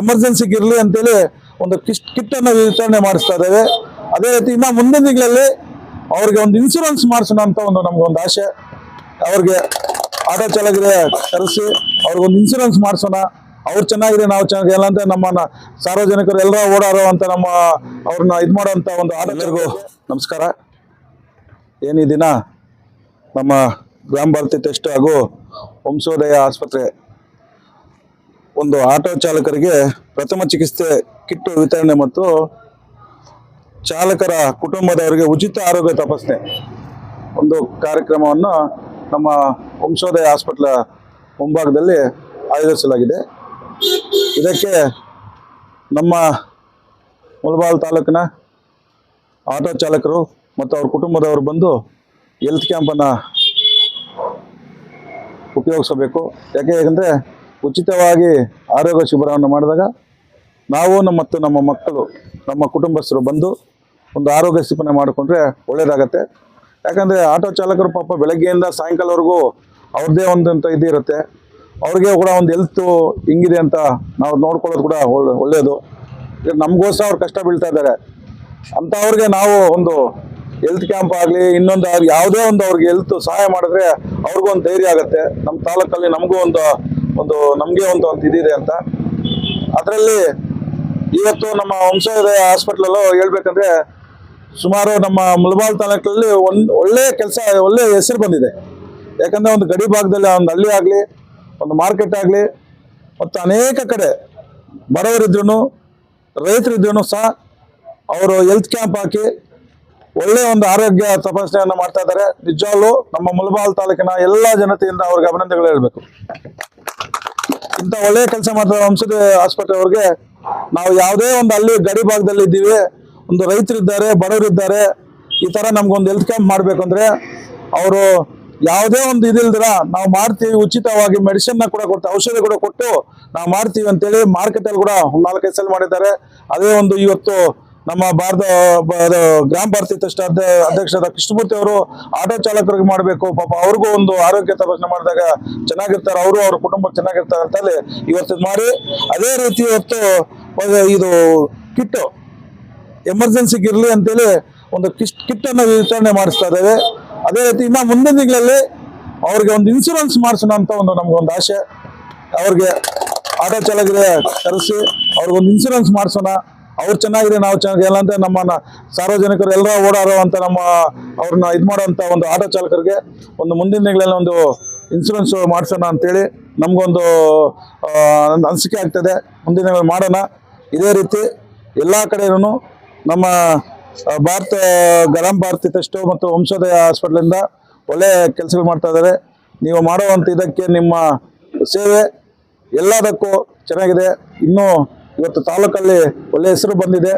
ಎಮರ್ಜೆನ್ಸಿಗೆ ಇರಲಿ ಅಂತೇಳಿ ಒಂದು ಕಿಟ್ ಅನ್ನು ವಿತರಣೆ ಮಾಡಿಸ್ತಾ ಇದ್ದೇವೆ. ಅದೇ ರೀತಿ ಇನ್ನು ಮುಂದಿನ ದಿನಗಳಲ್ಲಿ ಅವ್ರಿಗೆ ಒಂದು ಇನ್ಶೂರೆನ್ಸ್ ಮಾಡಿಸೋಣ ಅಂತ ಒಂದು ನಮ್ಗೊಂದು ಆಸೆ. ಅವ್ರಿಗೆ ಆಟೋ ಚಾಲಕರಿಗೆ ಕರೆಸಿ ಅವ್ರಿಗೊಂದು ಇನ್ಶೂರೆನ್ಸ್ ಮಾಡಿಸೋಣ. ಅವ್ರು ಚೆನ್ನಾಗಿದೆ ನಾವು ಚೆನ್ನಾಗಿಲ್ಲ ಅಂತ ನಮ್ಮನ್ನ ಸಾರ್ವಜನಿಕರು ಎಲ್ಲ ಓಡಾಡೋ ಅಂತ ನಮ್ಮ ಅವ್ರನ್ನ ಇದು ಮಾಡೋಂಥ ಒಂದು ಆಟೋಗಳಿಗೂ ನಮಸ್ಕಾರ. ಏನು ನಮ್ಮ ಗ್ರಾಮ ಭಾರತಿ ಟೆಸ್ಟ್ ಹಾಗೂ ವಂಶೋದಯ ಆಸ್ಪತ್ರೆ ಒಂದು ಆಟೋ ಚಾಲಕರಿಗೆ ಪ್ರಥಮ ಚಿಕಿತ್ಸೆ ಕಿಟ್ ವಿತರಣೆ ಮತ್ತು ಚಾಲಕರ ಕುಟುಂಬದವರಿಗೆ ಉಚಿತ ಆರೋಗ್ಯ ತಪಾಸಣೆ. ಒಂದು ಕಾರ್ಯಕ್ರಮವನ್ನು ನಮ್ಮ ವಂಶೋದಯ ಹಾಸ್ಪಿಟ್ಲ ಮುಂಭಾಗದಲ್ಲಿ ಆಯೋಜಿಸಲಾಗಿದೆ. ಇದಕ್ಕೆ ನಮ್ಮ ಮುಳಬಾಲ್ ತಾಲೂಕಿನ ಆಟೋ ಚಾಲಕರು ಮತ್ತು ಅವ್ರ ಕುಟುಂಬದವರು ಬಂದು ಹೆಲ್ತ್ ಕ್ಯಾಂಪನ್ನು ಉಪಯೋಗಿಸಬೇಕು. ಯಾಕೆ ಯಾಕಂದರೆ ಉಚಿತವಾಗಿ ಆರೋಗ್ಯ ಶಿಬಿರವನ್ನು ಮಾಡಿದಾಗ ನಾವು ನಮ್ಮ ಮತ್ತು ನಮ್ಮ ಮಕ್ಕಳು, ನಮ್ಮ ಕುಟುಂಬಸ್ಥರು ಬಂದು ಒಂದು ಆರೋಗ್ಯ ಶಿಬಿರ ಮಾಡಿಕೊಂಡ್ರೆ ಒಳ್ಳೆಯದಾಗತ್ತೆ ಯಾಕಂದರೆ ಆಟೋ ಚಾಲಕರು ಪಾಪ ಬೆಳಗ್ಗೆಯಿಂದ ಸಾಯಂಕಾಲವರೆಗೂ ಅವ್ರದ್ದೇ ಒಂದಂತ ಇದು ಇರುತ್ತೆ. ಅವ್ರಿಗೆ ಕೂಡ ಒಂದು ಹೆಲ್ತು ಹಿಂಗಿದೆ ಅಂತ ನಾವು ನೋಡ್ಕೊಳ್ಳೋದು ಕೂಡ ಒಳ್ಳೆ ಒಳ್ಳೆಯದು ಈಗ ನಮಗೋಸ್ಕರ ಅವ್ರು ಕಷ್ಟ ಬೀಳ್ತಾ ಇದ್ದಾರೆ. ಅಂಥವ್ರಿಗೆ ನಾವು ಒಂದು ಹೆಲ್ತ್ ಕ್ಯಾಂಪ್ ಆಗಲಿ ಇನ್ನೊಂದು ಯಾವುದೇ ಒಂದು ಅವ್ರಿಗೆ ಹೆಲ್ತ್ ಸಹಾಯ ಮಾಡಿದ್ರೆ ಅವ್ರಿಗೂ ಒಂದು ಧೈರ್ಯ ಆಗುತ್ತೆ. ನಮ್ಮ ತಾಲೂಕಲ್ಲಿ ನಮಗೂ ಒಂದು ಒಂದು ನಮಗೆ ಒಂದು ಒಂದು ಇದಿದೆ ಅಂತ. ಅದರಲ್ಲಿ ಇವತ್ತು ನಮ್ಮ ವಂಶೋದಯ ಹಾಸ್ಪಿಟ್ಲಲ್ಲೂ ಹೇಳ್ಬೇಕಂದ್ರೆ ಸುಮಾರು ನಮ್ಮ ಮುಳಬಾಲ್ ತಾಲೂಕಲ್ಲಿ ಒಂದು ಒಳ್ಳೆಯ ಕೆಲಸ ಒಳ್ಳೆಯ ಹೆಸರು ಬಂದಿದೆ. ಯಾಕಂದರೆ ಒಂದು ಗಡಿ ಭಾಗದಲ್ಲಿ ಒಂದು ಹಳ್ಳಿ ಆಗಲಿ, ಒಂದು ಮಾರ್ಕೆಟ್ ಆಗಲಿ, ಮತ್ತು ಅನೇಕ ಕಡೆ ಬಡವರಿದ್ರು ರೈತರಿದ್ರು ಸಹ ಅವರು ಹೆಲ್ತ್ ಕ್ಯಾಂಪ್ ಹಾಕಿ ಒಳ್ಳೆಯ ಒಂದು ಆರೋಗ್ಯ ತಪಾಸಣೆಯನ್ನು ಮಾಡ್ತಾ ಇದ್ದಾರೆ. ನಿಜವಾಗ್ಲೂ ನಮ್ಮ ಮುಳಬಾಲ್ ತಾಲೂಕಿನ ಎಲ್ಲ ಜನತೆಯಿಂದ ಅವ್ರಿಗೆ ಅಭಿನಂದನೆಗಳು ಹೇಳಬೇಕು. ಇಂಥ ಒಳ್ಳೆಯ ಕೆಲಸ ಮಾಡ್ತಾರೆ ವಂಶದ ಆಸ್ಪತ್ರೆ ಅವ್ರಿಗೆ ನಾವು ಯಾವುದೇ ಒಂದು ಅಲ್ಲಿ ಗಡಿ ಭಾಗದಲ್ಲಿ ಇದ್ದೀವಿ. ಒಂದು ರೈತರಿದ್ದಾರೆ ಬಡವರಿದ್ದಾರೆ ಈ ಥರ ನಮ್ಗೊಂದು ಹೆಲ್ತ್ ಕ್ಯಾಂಪ್ ಅಂದರೆ ಅವರು ಯಾವುದೇ ಒಂದು ಇದಿಲ್ದಿರ ನಾವು ಮಾಡ್ತೀವಿ, ಉಚಿತವಾಗಿ ಮೆಡಿಸಿನ್ನ ಕೂಡ ಕೊಡ್ತೀವಿ, ಔಷಧಿ ಕೂಡ ಕೊಟ್ಟು ನಾವು ಮಾಡ್ತೀವಿ ಅಂತೇಳಿ ಮಾರ್ಕೆಟಲ್ಲಿ ಕೂಡ ಒಂದು ನಾಲ್ಕೈದು ಸಲ ಮಾಡಿದ್ದಾರೆ. ಅದೇ ಒಂದು ಇವತ್ತು ನಮ್ಮ ಭಾರತ ಗ್ರಾಮ ಭಾರತಿ ಟ್ರಸ್ಟ್ ಅಧ್ಯ ಅಧ್ಯಕ್ಷರಾದ ಕೃಷ್ಣಮೂರ್ತಿ ಅವರು ಆಟೋ ಚಾಲಕರಿಗೆ ಮಾಡಬೇಕು. ಪಾಪ ಅವ್ರಿಗೂ ಒಂದು ಆರೋಗ್ಯ ತಪಾಸಣೆ ಮಾಡಿದಾಗ ಚೆನ್ನಾಗಿರ್ತಾರೆ. ಅವರು ಅವ್ರ ಕುಟುಂಬ ಚೆನ್ನಾಗಿರ್ತಾರೆ ಅಂತೇಳಿ ಇವತ್ತು ಇದ್ ಮಾಡಿ. ಅದೇ ರೀತಿ ಇವತ್ತು ಇದು ಕಿಟ್ಟು ಎಮರ್ಜೆನ್ಸಿಗೆ ಇರಲಿ ಅಂತೇಳಿ ಒಂದು ಕಿಟ್ ಅನ್ನು ವಿತರಣೆ ಮಾಡಿಸ್ತಾ ಇದ್ದೇವೆ. ಅದೇ ರೀತಿ ಇನ್ನ ಮುಂದಿನ ದಿನಗಳಲ್ಲಿ ಅವ್ರಿಗೆ ಒಂದು ಇನ್ಶೂರೆನ್ಸ್ ಮಾಡಿಸೋಣ ಅಂತ ಒಂದು ನಮ್ಗೊಂದು ಆಸೆ. ಅವ್ರಿಗೆ ಆಟೋ ಚಾಲಕರಿಗೆ ಕರೆಸಿ ಅವ್ರಿಗೊಂದು ಇನ್ಶೂರೆನ್ಸ್ ಮಾಡಿಸೋಣ. ಅವ್ರು ಚೆನ್ನಾಗಿದೆ, ನಾವು ಚೆನ್ನಾಗಿಲ್ಲ ಅಂತ ನಮ್ಮನ್ನ ಸಾರ್ವಜನಿಕರು ಎಲ್ಲರ ಓಡಾಡೋ ಅಂತ ನಮ್ಮ ಅವ್ರನ್ನ ಇದು ಮಾಡೋಂಥ ಒಂದು ಆಟೋ ಚಾಲಕರಿಗೆ ಒಂದು ಮುಂದಿನ ದಿನಗಳಲ್ಲಿ ಒಂದು ಇನ್ಸೂರೆನ್ಸ್ ಮಾಡಿಸೋಣ ಅಂತೇಳಿ ನಮಗೊಂದು ಅನಿಸಿಕೆ ಆಗ್ತದೆ. ಮುಂದಿನ ದಿನಗಳಲ್ಲಿ ಮಾಡೋಣ. ಇದೇ ರೀತಿ ಎಲ್ಲ ಕಡೆಯೂ ನಮ್ಮ ಭಾರತ ಗರಂ ಭಾರತಿ ಟೆಸ್ಟು ಮತ್ತು ವಂಶೋದಯ ಹಾಸ್ಪಿಟ್ಲಿಂದ ಒಳ್ಳೆ ಕೆಲಸಗಳು ಮಾಡ್ತಾ ಇದ್ದಾರೆ. ನೀವು ಮಾಡುವಂಥ ಇದಕ್ಕೆ ನಿಮ್ಮ ಸೇವೆ ಎಲ್ಲದಕ್ಕೂ ಚೆನ್ನಾಗಿದೆ. ಇನ್ನೂ ಇವತ್ತು ತಾಲೂಕಲ್ಲಿ ಒಳ್ಳೆ ಹೆಸರು ಬಂದಿದೆ.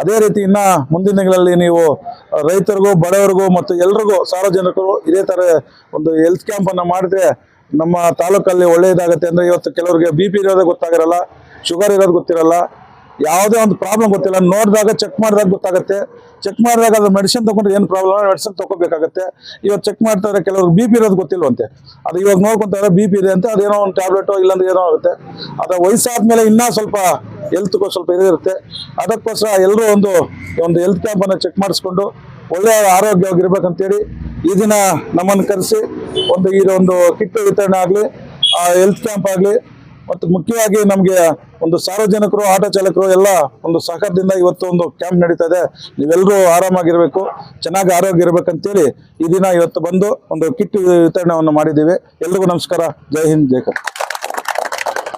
ಅದೇ ರೀತಿ ಇನ್ನ ಮುಂದಿನ ದಿನಗಳಲ್ಲಿ ನೀವು ರೈತರಿಗೂ, ಬಡವರಿಗೂ ಮತ್ತು ಎಲ್ರಿಗೂ ಸಾರ್ವಜನಿಕರು ಇದೇ ಥರ ಒಂದು ಹೆಲ್ತ್ ಕ್ಯಾಂಪನ್ನು ಮಾಡಿದ್ರೆ ನಮ್ಮ ತಾಲೂಕಲ್ಲಿ ಒಳ್ಳೆಯದಾಗುತ್ತೆ. ಅಂದರೆ ಇವತ್ತು ಕೆಲವರಿಗೆ ಬಿ ಪಿ ಇರೋದೇ ಗೊತ್ತಾಗಿರಲ್ಲ ಶುಗರ್ ಇರೋದು ಗೊತ್ತಿರಲ್ಲ ಯಾವುದೇ ಒಂದು ಪ್ರಾಬ್ಲಮ್ ಗೊತ್ತಿಲ್ಲ. ನೋಡಿದಾಗ ಚೆಕ್ ಮಾಡಿದಾಗ ಗೊತ್ತಾಗುತ್ತೆ. ಚೆಕ್ ಮಾಡಿದಾಗ ಅದು ಮೆಡಿಸಿನ್ ತಗೊಂಡ್ರೆ ಏನು ಪ್ರಾಬ್ಲಮ್ ಮೆಡಿಸಿನ್ ತಗೋಬೇಕಾಗತ್ತೆ. ಇವತ್ತು ಚೆಕ್ ಮಾಡ್ತಾರೆ ಕೆಲವ್ರಿಗೆ ಬಿ ಪಿ ಇರೋದು ಗೊತ್ತಿಲ್ವಂತೆ. ಅದು ಇವಾಗ ನೋಡ್ಕೊಂತಾರೆ ಬಿ ಪಿ ಇದೆ ಅಂತ ಅದೇನೋ ಒಂದು ಟ್ಯಾಬ್ಲೆಟು ಇಲ್ಲಾಂದ್ರೆ ಏನೋ ಆಗುತ್ತೆ. ಅದು ವಯಸ್ಸಾದ್ಮೇಲೆ ಇನ್ನೂ ಸ್ವಲ್ಪ ಹೆಲ್ತ್ಗೂ ಸ್ವಲ್ಪ ಇದಿರುತ್ತೆ ಅದಕ್ಕೋಸ್ಕರ ಎಲ್ಲರೂ ಒಂದು ಒಂದು ಹೆಲ್ತ್ ಕ್ಯಾಂಪನ್ನು ಚೆಕ್ ಮಾಡಿಸ್ಕೊಂಡು ಒಳ್ಳೆಯ ಆರೋಗ್ಯವಾಗಿರ್ಬೇಕಂತೇಳಿ ಈ ದಿನ ನಮ್ಮನ್ನು ಕರೆಸಿ, ಒಂದು ಒಂದು ಕಿಟ್ ವಿತರಣೆ ಆಗಲಿ ಹೆಲ್ತ್ ಕ್ಯಾಂಪ್ ಆಗಲಿ ಮತ್ತು ಮುಖ್ಯವಾಗಿ ನಮಗೆ ಒಂದು ಸಾರ್ವಜನಿಕರು, ಆಟೋ ಚಾಲಕರು ಎಲ್ಲ ಒಂದು ಸಹಕಾರದಿಂದ ಇವತ್ತು ಒಂದು ಕ್ಯಾಂಪ್ ನಡೀತಾ ಇದೆ ನೀವೆಲ್ಲರೂ ಆರಾಮಾಗಿರಬೇಕು, ಚೆನ್ನಾಗಿ ಆರೋಗ್ಯ ಇರಬೇಕಂತೇಳಿ ಈ ದಿನ ಇವತ್ತು ಬಂದು ಒಂದು ಕಿಟ್ ವಿತರಣೆಯನ್ನು ಮಾಡಿದ್ದೀವಿ. ಎಲ್ರಿಗೂ ನಮಸ್ಕಾರ. ಜೈ ಹಿಂದ್, ಜೈ ಕರ್ನಾಟಕ.